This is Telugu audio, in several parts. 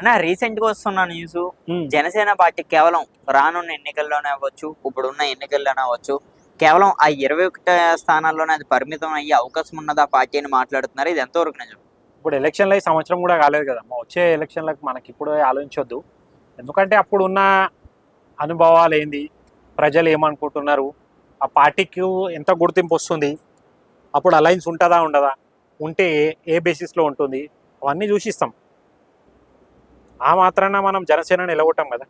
అన్న రీసెంట్గా వస్తున్న న్యూస్ జనసేన పార్టీ కేవలం రానున్న ఎన్నికల్లోనే అవ్వచ్చు ఇప్పుడున్న ఎన్నికల్లోనే అవ్వచ్చు. కేవలం ఆ ఇరవై ఒకటి స్థానాల్లోనే అది పరిమితం అయ్యే అవకాశం ఉన్నది ఆ పార్టీ అని మాట్లాడుతున్నారు. ఇది ఎంతవరకు నిజం? ఇప్పుడు ఎలక్షన్లు అయి సంవత్సరం కూడా కాలేదు కదమ్మా వచ్చే ఎలక్షన్లకు మనకి ఇప్పుడు ఆలోచించొద్దు. ఎందుకంటే అప్పుడు ఉన్న అనుభవాలు ఏంది? ప్రజలు ఏమనుకుంటున్నారు? ఆ పార్టీకి ఎంత గుర్తింపు వస్తుంది? అప్పుడు అలయన్స్ ఉంటుందా ఉండదా? ఉంటే ఏ- ఏ బేసిస్లో ఉంటుంది? అవన్నీ చూసిస్తాం. ఆ మాత్రాన మనం జనసేన నిలగొట్టాం కదా.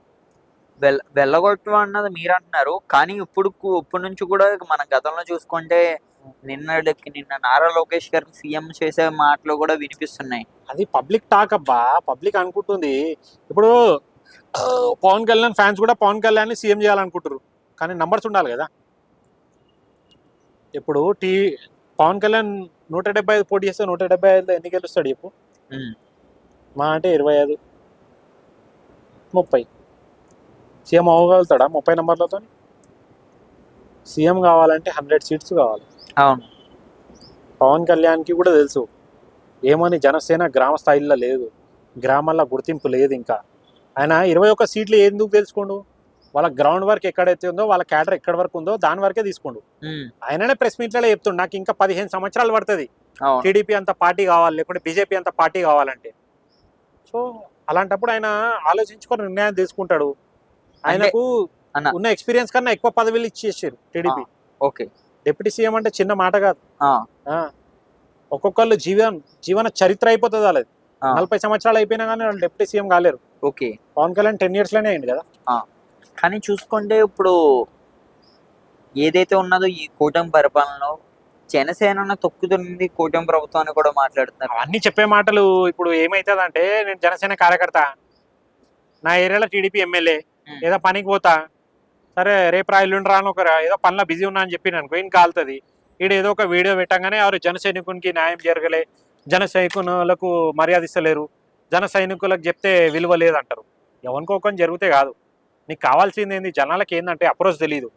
వెల్ వెళ్ళగొట్టు అన్నది మీరు అంటున్నారు కానీ ఇప్పుడు ఇప్పటి నుంచి కూడా మన గతంలో చూసుకుంటే నిన్నటికి నిన్న నారా లోకేష్ గారిని సీఎం చేసే మాటలు కూడా వినిపిస్తున్నాయి. అది పబ్లిక్ టాక్ అబ్బా. పబ్లిక్ అనుకుంటుంది. ఇప్పుడు పవన్ కళ్యాణ్ ఫ్యాన్స్ కూడా పవన్ కళ్యాణ్ సీఎం చేయాలనుకుంటారు కానీ నంబర్స్ ఉండాలి కదా. ఇప్పుడు టీ పవన్ కళ్యాణ్ నూట డెబ్బై ఐదు పోటీ చేస్తే నూట డెబ్బై ఐదులో ఎన్ని గెలుస్తాడు చెప్పు. మా అంటే ఇరవై ఐదు. ముప్పై. సీఎం అవ్వగలుగుతాడా? ముప్పై నెంబర్లతో సీఎం కావాలంటే హండ్రెడ్ సీట్స్ కావాలి. అవును. పవన్ కళ్యాణ్కి కూడా తెలుసు. ఏమని జనసేన గ్రామ స్థాయిలో లేదు. గ్రామాల్లో గుర్తింపు లేదు ఇంకా. ఆయన ఇరవై ఒక్క సీట్లు ఎందుకు తెలుసుకోండు? వాళ్ళ గ్రౌండ్ వర్క్ ఎక్కడైతే ఉందో వాళ్ళ క్యాడర్ ఎక్కడ వరకు ఉందో దాని వరకే తీసుకోండు. ఆయననే ప్రెస్ మీట్లలో చెప్తుండు. నాకు ఇంకా పదిహేను సంవత్సరాలు పడుతుంది. టీడీపీ అంత పార్టీ కావాలి లేకుంటే బీజేపీ అంత పార్టీ కావాలంటే. సో అలాంటప్పుడు ఆయన ఆలోచించుకొని నిర్ణయం తీసుకుంటాడు. ఆయనకు. ఉన్న ఎక్స్పీరియన్స్ కన్నా ఎక్కువ పదవులు ఇచ్చేసారు టీడీపీ. ఓకే. డిప్యూటీ సీఎం అంటే చిన్న మాట కాదు. ఒక్కొక్కళ్ళు జీవన జీవన చరిత్ర అయిపోతుంది వాళ్ళది. నలభై సంవత్సరాలు అయిపోయినా కానీ వాళ్ళు డిప్యూటీ సీఎం కాలేరు. ఓకే. పవన్ కళ్యాణ్ టెన్ ఇయర్స్లోనే అయింది కదా. కానీ చూసుకుంటే ఇప్పుడు ఏదైతే ఉన్నదో ఈ కూటమి పరిపాలనలో జనసేన తొక్కుతుంది కూటమి ప్రభుత్వం అని కూడా మాట్లాడుతున్నారు. అవన్నీ చెప్పే మాటలు ఇప్పుడు ఏమైతుంది అంటే నేను జనసేన కార్యకర్త నా ఏరియాలో టీడీపీ ఎమ్మెల్యే. ఏదో పనికి పోతా సరే రేపు రా ఎల్లుండి రాను ఒక ఏదో పనిలో బిజీ ఉన్నా అని చెప్పి అనుకో ఈయన కాలుతుంది. ఈడు ఏదో ఒక వీడియో పెట్టగానే ఎవరు జన సైనికునికి న్యాయం జరగలే జన సైనికులకు మర్యాద ఇస్తలేరు జన సైనికులకు చెప్తే విలువ లేదంటారు. ఎవరికొకని జరిగితే కాదు. నీకు కావాల్సింది ఏంది? జనాలకి ఏంటంటే అప్రోచ్ తెలియదు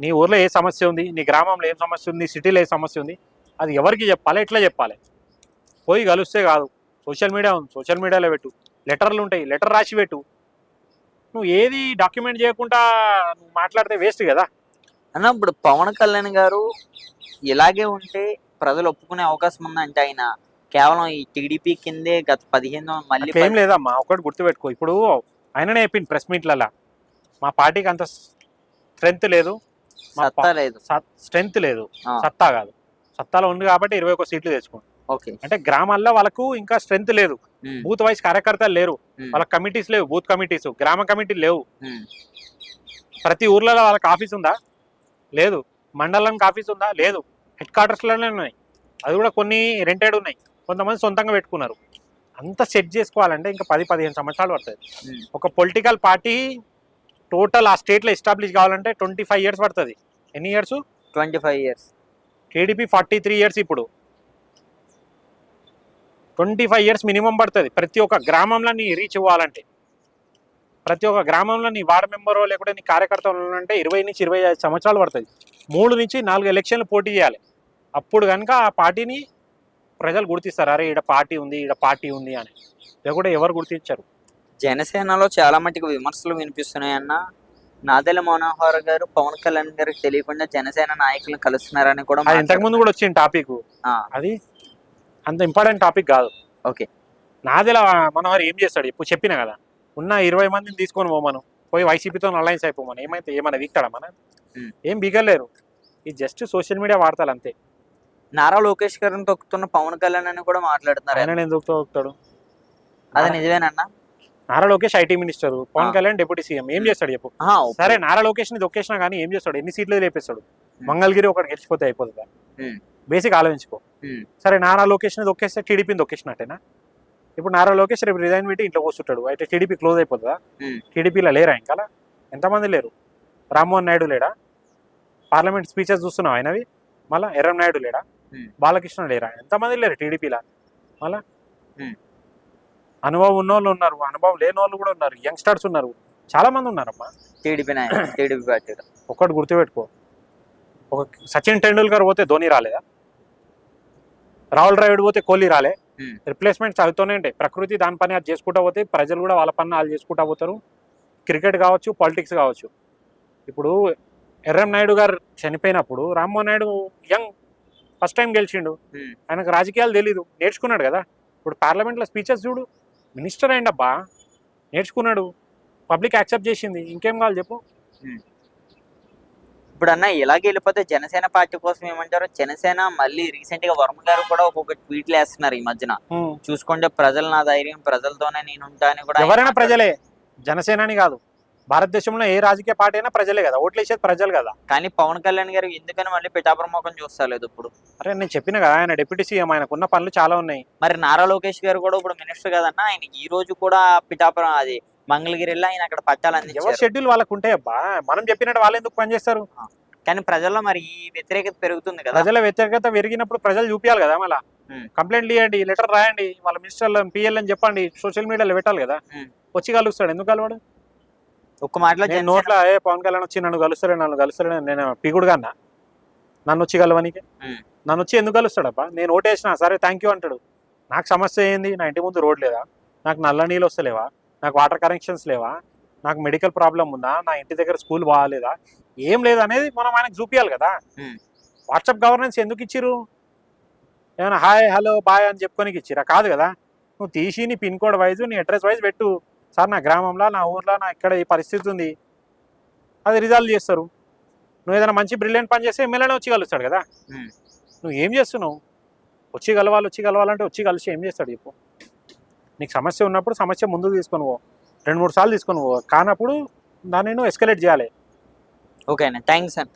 నీ ఊర్లో ఏ సమస్య ఉంది? నీ గ్రామంలో ఏం సమస్య ఉంది? సిటీలో ఏ సమస్య ఉంది? అది ఎవరికి చెప్పాలి? ఎట్లా చెప్పాలి? పోయి కలుస్తే కాదు. సోషల్ మీడియా ఉంది. సోషల్ మీడియాలో పెట్టు. లెటర్లు ఉంటాయి. లెటర్ రాసి పెట్టు. నువ్వు ఏది డాక్యుమెంట్ చేయకుండా నువ్వు మాట్లాడితే వేస్ట్ కదా. అన్న ఇప్పుడు పవన్ కళ్యాణ్ గారు ఇలాగే ఉంటే ప్రజలు ఒప్పుకునే అవకాశం ఉందంటే ఆయన కేవలం ఈ టీడీపీ కిందే గత పదిహేను మళ్ళీ ఏం లేదమ్మా. ఒకటి గుర్తుపెట్టుకో. ఇప్పుడు ఆయననే చెప్పింది ప్రెస్ మీట్లలో. మా పార్టీకి అంత స్ట్రెంగ్త్ లేదు. సత్తా లేదు. స్ట్రెంగ్త్ లేదు. సత్తా కాదు. సత్తాలో ఉంది కాబట్టి ఇరవై ఒక్క సీట్లు తెచ్చుకోండి ఓకే. అంటే గ్రామాల్లో వాళ్ళకు ఇంకా స్ట్రెంగ్త్ లేదు. బూత్ వైస్ కార్యకర్తలు లేరు. వాళ్ళ కమిటీస్ లేవు బూత్ కమిటీస్ గ్రామ కమిటీలు లేవు. ప్రతి ఊర్లలో వాళ్ళకి ఆఫీస్ ఉందా? లేదు. మండలానికి ఆఫీస్ ఉందా? లేదు. హెడ్ క్వార్టర్స్లోనే ఉన్నాయి. అది కూడా కొన్ని రెంటెడ్ ఉన్నాయి. కొంతమంది సొంతంగా పెట్టుకున్నారు. అంత సెట్ చేసుకోవాలంటే ఇంకా పది పదిహేను సంవత్సరాలు పడుతుంది. ఒక పొలిటికల్ పార్టీ టోటల్ ఆ స్టేట్లో ఎస్టాబ్లిష్ కావాలంటే ట్వంటీ ఫైవ్ ఇయర్స్ పడుతుంది. ఎన్ని years? Twenty five years. TDP forty three years ఇప్పుడు. ట్వంటీ ఫైవ్ ఇయర్స్ మినిమం పడుతుంది. ప్రతి ఒక్క గ్రామంలో నీ రీచ్ ఇవ్వాలంటే ప్రతి ఒక్క గ్రామంలో నీ వార్డు మెంబరో లేకుంటే నీ కార్యకర్త అంటే ఇరవై నుంచి ఇరవై ఐదు సంవత్సరాలు పడుతుంది. మూడు నుంచి నాలుగు ఎలక్షన్లు పోటీ చేయాలి. అప్పుడు కనుక ఆ పార్టీని ప్రజలు గుర్తిస్తారు. అరే ఈడ పార్టీ ఉంది ఈడ పార్టీ ఉంది అని. లేకుంటే ఎవరు గుర్తించారు. జనసేనలో చాలా మటుకు విమర్శలు వినిపిస్తున్నాయి అన్న. నాదెల మనోహర్ గారు పవన్ కళ్యాణ్ గారికి తెలియకుండా జనసేన నాయకులను కలుస్తున్నారని కూడా ఇంతకు ముందు కూడా వచ్చింది టాపిక్. అది అంత ఇంపార్టెంట్ టాపిక్ కాదు. ఓకే. నాదెలా మనోహర్ ఏం చేస్తాడు? ఇప్పుడు చెప్పిన కదా. ఉన్న ఇరవై మందిని తీసుకొని పోమను. పోయి వైసీపీతో అలయన్స్ అయిపోమను. ఏమైతే ఏమైనా వీక్తాడా మన. ఏం బిగలేరు. ఇది జస్ట్ సోషల్ మీడియా వాడతారు అంతే. నారా లోకేష్ గారిని తొక్కుతున్న పవన్ కళ్యాణ్ అని కూడా మాట్లాడుతున్నారు. ఆయన ఎందుకు తోగుతాడు అది నిజమేనన్నా? Nara Lokesh IT minister Pawan. Kalyan deputy CM ఏం చేస్తాడు చెప్పు. సరే నారా లోకేష్ని దొక్కేసినా కానీ ఏం చేస్తాడు? ఎన్ని సీట్లు లేపేస్తాడు? మంగళగిరి ఒకటి గెలిచిపోతే అయిపోతుందా. బేసిక్ ఆలోచించుకో. సరే నారా లోకేష్ని దొక్కేస్తే టీడీపీని దొక్కేసినట్టేనా? ఇప్పుడు నారా లోకేష్ రేపు రిజైన్ పెట్టి ఇంట్లో కూర్చుంటాడు. అయితే టీడీపీ క్లోజ్ అయిపోతుందా. టీడీపీలో లేరా ఇంకా? ఎంతమంది లేరు? రామ్మోహన్ నాయుడు లేడా? పార్లమెంట్ స్పీచెస్ చూస్తున్నావు ఆయనవి? మళ్ళా ఎర్రం నాయుడు లేడా. బాలకృష్ణ లేరా? ఎంతమంది లేరు టీడీపీలో? మళ్ళా. అనుభవం ఉన్న వాళ్ళు ఉన్నారు అనుభవం లేని వాళ్ళు కూడా ఉన్నారు యంగ్స్టర్స్ ఉన్నారు. చాలా మంది ఉన్నారమ్మా. టీడీపీ టీడీపీ పార్టీలో ఒక్కటి గుర్తుపెట్టుకో. ఒక సచిన్ టెండూల్కర్ పోతే ధోని రాలేదా? రాహుల్ ద్రావిడ్ పోతే కోహ్లీ రాలే. రిప్లేస్మెంట్స్ అవుతూనే ఉంటాయి. ప్రకృతి దాని పని అది చేసుకుంటా పోతే ప్రజలు కూడా వాళ్ళ పని వాళ్ళు చేసుకుంటా పోతారు. క్రికెట్ కావచ్చు పాలిటిక్స్ కావచ్చు. ఇప్పుడు ఎర్రం నాయుడు గారు చనిపోయినప్పుడు Rammohan Naidu young first time గెలిచిండు. ఆయనకు రాజకీయాలు తెలీదు. నేర్చుకున్నాడు కదా. ఇప్పుడు పార్లమెంట్లో స్పీచెస్ చూడు. మినిస్టర్ అయిండబ్బా. నేర్చుకున్నాడు. పబ్లిక్ యాక్సెప్ట్ చేసింది. ఇంకేం కావాలి చెప్పు. ఇప్పుడు అన్న ఇలాగే వెళ్ళిపోతే జనసేన పార్టీ కోసం ఏమంటారు? జనసేన మళ్ళీ రీసెంట్గా వర్మ గారు కూడా ఒక్కొక్క ట్వీట్లు వేస్తున్నారు ఈ మధ్యన. చూసుకుంటే ప్రజలు నా ధైర్యం ప్రజలతోనే నేను ఉంటా అని కూడా ఎవరైనా. ప్రజలే. జనసేన అని కాదు. భారతదేశంలో ఏ రాజకీయ పార్టీ అయినా ప్రజలే కదా ఓట్లు వేసేది ప్రజలు కదా. కానీ పవన్ కళ్యాణ్ గారు ఎందుకని మళ్ళీ పిఠాపురం ముఖం చూస్తలేదు ఇప్పుడు? అరే నేను చెప్పిన కదా ఆయన డిప్యూటీ సీఎం ఆయనకున్న పనులు చాలా ఉన్నాయి. మరి నారా లోకేష్ గారు కూడా ఇప్పుడు మినిస్టర్ కదన్నా ఆయన ఈ రోజు కూడా పిఠాపురం అది మంగళగిరిలో ఆయన అక్కడ పట్టాలు ఎవరి షెడ్యూల్ వాళ్ళకు ఉంటాయి అబ్బా? మనం చెప్పినట్టు వాళ్ళు ఎందుకు పనిచేస్తారు కానీ ప్రజల్లో మరి ఈ వ్యతిరేకత పెరుగుతుంది కదా. ప్రజల వ్యతిరేకత పెరిగినప్పుడు ప్రజలు చూపించాలి కదా మళ్ళా. కంప్లైంట్ ఇవ్వండి లెటర్ రాయండి వాళ్ళ మినిస్టర్లు పిఎల్ అని చెప్పండి సోషల్ మీడియాలో పెట్టాలి కదా. వచ్చి కలుస్తాడు ఎందుకు కలవాడు? ఒక్క మాటలో నేను జనసేన- నోట్లో ఏ పవన్ కళ్యాణ్ వచ్చి నన్ను కలుస్తాడు నన్ను కలుస్తాడు నేను పీకుడుగా అన్నా నన్ను వచ్చి కలవనికి. నన్ను వచ్చి ఎందుకు కలుస్తాడబ్బా? నేను ఓటేసిన సరే థ్యాంక్ యూ అంటాడు. నాకు సమస్య ఏంది? నా ఇంటి ముందు రోడ్ లేదా? నాకు నల్ల నీళ్ళు వస్తలేవా? నాకు వాటర్ కనెక్షన్స్ లేవా? నాకు మెడికల్ ప్రాబ్లం ఉందా? నా ఇంటి దగ్గర స్కూల్ బాగాలేదా? ఏం లేదు అనేది మనం ఆయనకు చూపించాలి కదా. వాట్సాప్ గవర్నెన్స్ ఎందుకు ఇచ్చిర్రు? ఏమైనా హాయ్ హలో బాయ్ అని చెప్పుకోనికి ఇచ్చిరా కాదు కదా. నువ్వు తీసి నీ పిన్ కోడ్ వైజ్ నీ అడ్రస్ వైజ్ పెట్టు. సార్ నా గ్రామంలో నా ఊర్లో నా ఇక్కడ ఈ పరిస్థితి ఉంది. అది రిజాల్వ్ చేస్తారు. నువ్వు ఏదైనా మంచి బ్రిలియంట్ పని చేస్తే ఎమ్మెల్యేనే వచ్చి కలుస్తాడు కదా. నువ్వు ఏం చేస్తున్నావు? వచ్చి కలవాలి వచ్చి కలవాలంటే వచ్చి కలిసి ఏం చేస్తాడు చెప్పు. నీకు సమస్య ఉన్నప్పుడు సమస్య ముందుకు తీసుకొని పో. రెండు మూడు సార్లు తీసుకొని పో. కానప్పుడు దాన్ని నువ్వు ఎస్కలేట్ చేయాలి. ఓకే అన్న. థ్యాంక్స్ అన్న.